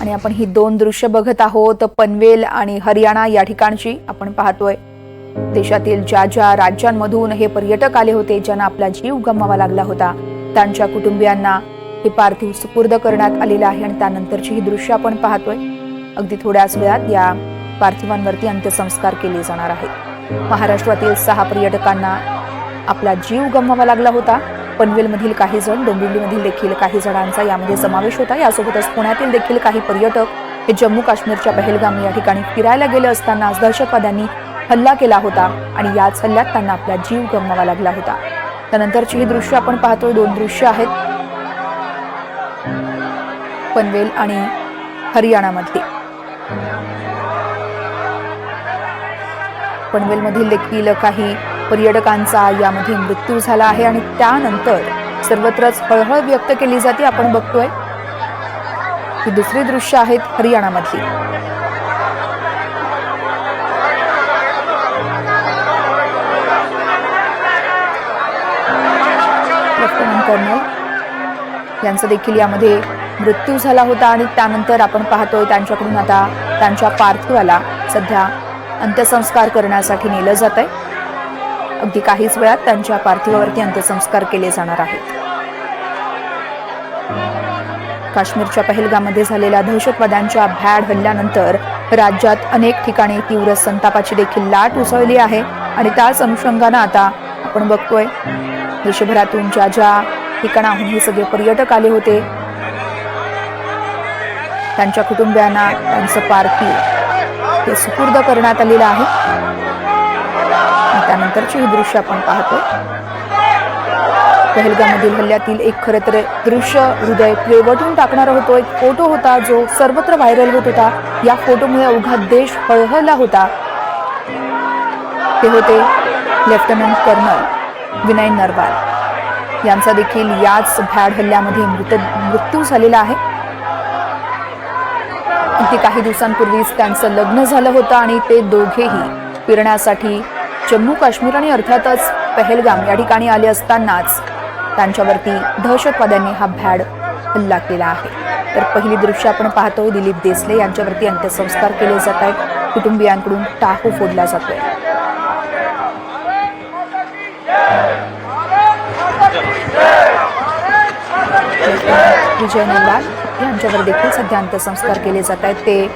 आणि आपण ही दोन दृश्य बघत आहोत. पनवेल आणि हरियाणा या ठिकाणची आपण पाहतोय. देशातील ज्या ज्या राज्यांमधून हे पर्यटक आले होते ज्यांना आपला जीव गमवावा लागला होता त्यांच्या कुटुंबियांना हे पार्थिव सुपूर्द करण्यात आलेलं आहे आणि त्यानंतरची ही दृश्य आपण पाहतोय. अगदी थोड्याच वेळात या पार्थिवांवरती अंत्यसंस्कार केले जाणार आहेत. महाराष्ट्रातील सहा पर्यटकांना आपला जीव गमवावा लागला होता. पनवेलमधील काही जण डोंबिवलीमधील देखील काही जणांचा यामध्ये समावेश होता. यासोबतच पुण्यातील देखील काही पर्यटक हे जम्मू काश्मीरच्या पहलगाम या ठिकाणी फिरायला गेले असताना आज दहशतवाद्यांनी हल्ला केला होता आणि याच हल्ल्यात त्यांना आपला जीव गमवावा लागला होता. त्यानंतरची ही दृश्य आपण पाहतोय. दोन दृश्य आहेत. पनवेल आणि हरियाणामधली. पनवेलमधील देखील काही पर्यटकांचा यामध्ये मृत्यू झाला आहे आणि त्यानंतर सर्वत्रच हळहळ व्यक्त केली जाते. आपण बघतोय ही दुसरी दृश्य आहेत हरियाणामधली. कर्नल यांचा देखील यामध्ये मृत्यू झाला होता आणि त्यानंतर आपण पाहतोय त्यांच्याकडून आता त्यांच्या पार्थिवाला सध्या अंत्यसंस्कार करण्यासाठी नेलं जात आहे अगदी काहीच वेळात त्यांच्या पार्थिवावरती अंत्यसंस्कार केले जाणार आहेत. काश्मीरच्या पहलगामध्ये झालेल्या दहशतवाद्यांच्या भ्याड हल्ल्यानंतर राज्यात अनेक ठिकाणी तीव्र संतापाची देखील लाट उसळली आहे आणि त्याच अनुषंगानं आता आपण बघतोय देशभरातून ज्या ज्या ठिकाणाहून हे सगळे पर्यटक आले होते त्यांच्या कुटुंबियांना त्यांचं पार्थिव हे सुपूर्द करण्यात आलेलं आहे. त्यानंतरची ही दृश्य आपण पाहतो पहलगामधील हल्ल्यातील एक खरं तर दृश्य हृदय पिळवटून टाकणारा होतो. एक फोटो होता जो सर्वत्र व्हायरल होत होता. या फोटोमुळे अवघा देश हळहळला होता. ते होते लेफ्टनंट कर्नल विनय नरवाल यांचा देखील याच भ्याड हल्ल्यामध्ये मृत मृत्यू झालेला आहे. ते काही दिवसांपूर्वीच त्यांचं लग्न झालं होतं आणि ते दोघेही फिरण्यासाठी जम्मू काश्मीर आणि अर्थातच पहलगाम या ठिकाणी आले असतानाच त्यांच्यावरती दहशतवाद्यांनी हा भ्याड हल्ला केला आहे. तर पहिली दृश्य आपण पाहतोय दिलीप देसले यांच्यावरती अंत्यसंस्कार केले जात आहेत. कुटुंबियांकडून टाकू फोडला जातोय. विजय नरवाल यांच्यावर देखील सध्या अंत्यसंस्कार केले जात आहेत. ते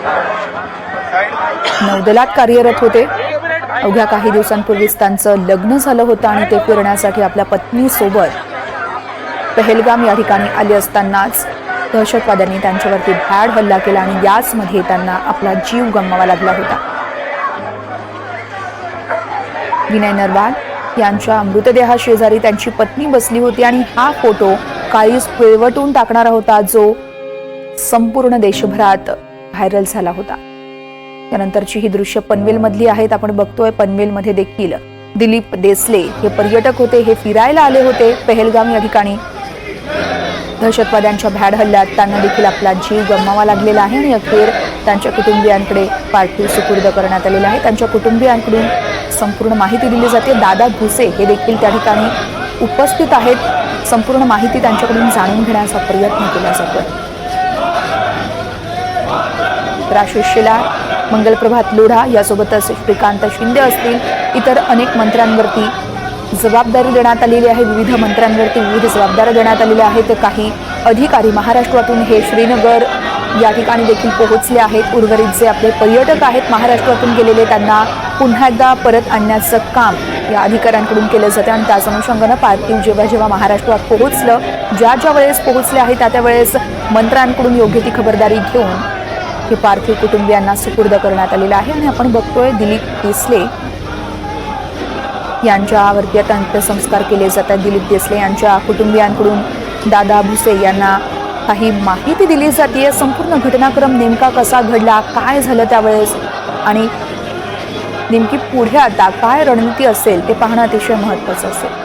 नौदलात कार्यरत होते. अवघ्या काही दिवसांपूर्वीच त्यांचं लग्न झालं होतं आणि ते फिरण्यासाठी आपल्या पत्नीसोबत पहलगाम या ठिकाणी आले असतानाच दहशतवाद्यांनी त्यांच्यावरती भ्याड हल्ला केला आणि याचमध्ये त्यांना आपला जीव गमवावा लागला होता. विनय नरवाल यांच्या मृतदेहाशेजारी त्यांची पत्नी बसली होती आणि हा फोटो काळीच पिळवटून टाकणारा होता जो संपूर्ण देशभरात व्हायरल झाला होता. त्यानंतरची ही दृश्य पनवेलमधली आहेत. आपण बघतोय पनवेलमध्ये देखील दिलीप देसले हे पर्यटक होते हे फिरायला आले होते पहलगाम या ठिकाणी. दहशतवाद्यांच्या भ्याड हल्ल्यात त्यांना देखील आपला जीव गमवावा लागलेला आहे आणि अखेर त्यांच्या कुटुंबियांकडे पार्थिव सुपूर्द करण्यात आलेला आहे. त्यांच्या कुटुंबियांकडून संपूर्ण माहिती दिली जाते. दादा भुसे हे देखील त्या ठिकाणी उपस्थित आहेत. संपूर्ण माहिती त्यांच्याकडून जाणून घेण्याचा प्रयत्न केला जातोय. तर आशिष मंगलप्रभात लोढा यासोबतच श्रीकांत शिंदे असतील इतर अनेक मंत्र्यांवरती जबाबदारी देण्यात आलेली आहे. विविध मंत्र्यांवरती विविध जबाबदाऱ्या देण्यात आलेल्या आहेत. काही अधिकारी महाराष्ट्रातून हे श्रीनगर या ठिकाणी देखील पोहोचले आहेत. उर्वरित जे आपले पर्यटक आहेत महाराष्ट्रातून गेलेले त्यांना पुन्हा एकदा परत आणण्याचं काम या अधिकाऱ्यांकडून केलं जातं. आणि त्याच अनुषंगानं पार्थिव जेव्हा जेव्हा महाराष्ट्रात पोहोचलं ज्या ज्या वेळेस पोहोचले आहे त्या त्या वेळेस मंत्र्यांकडून योग्य ती खबरदारी घेऊन हे पार्थिव कुटुंबियांना सुपूर्द करण्यात आलेलं आहे आणि आपण बघतोय दिलीप देसले यांच्यावरती आता अंत्यसंस्कार केले जातात दिलीप देसले यांच्या कुटुंबियांकडून दादा भुसे यांना काही माहिती दिली जाते संपूर्ण घटनाक्रम नेमका कसा घडला? काय झालं त्यावेळेस? आणि नेमकी पुढे आता काय रणनीती असेल ते पाहणं अतिशय महत्त्वाचं असेल.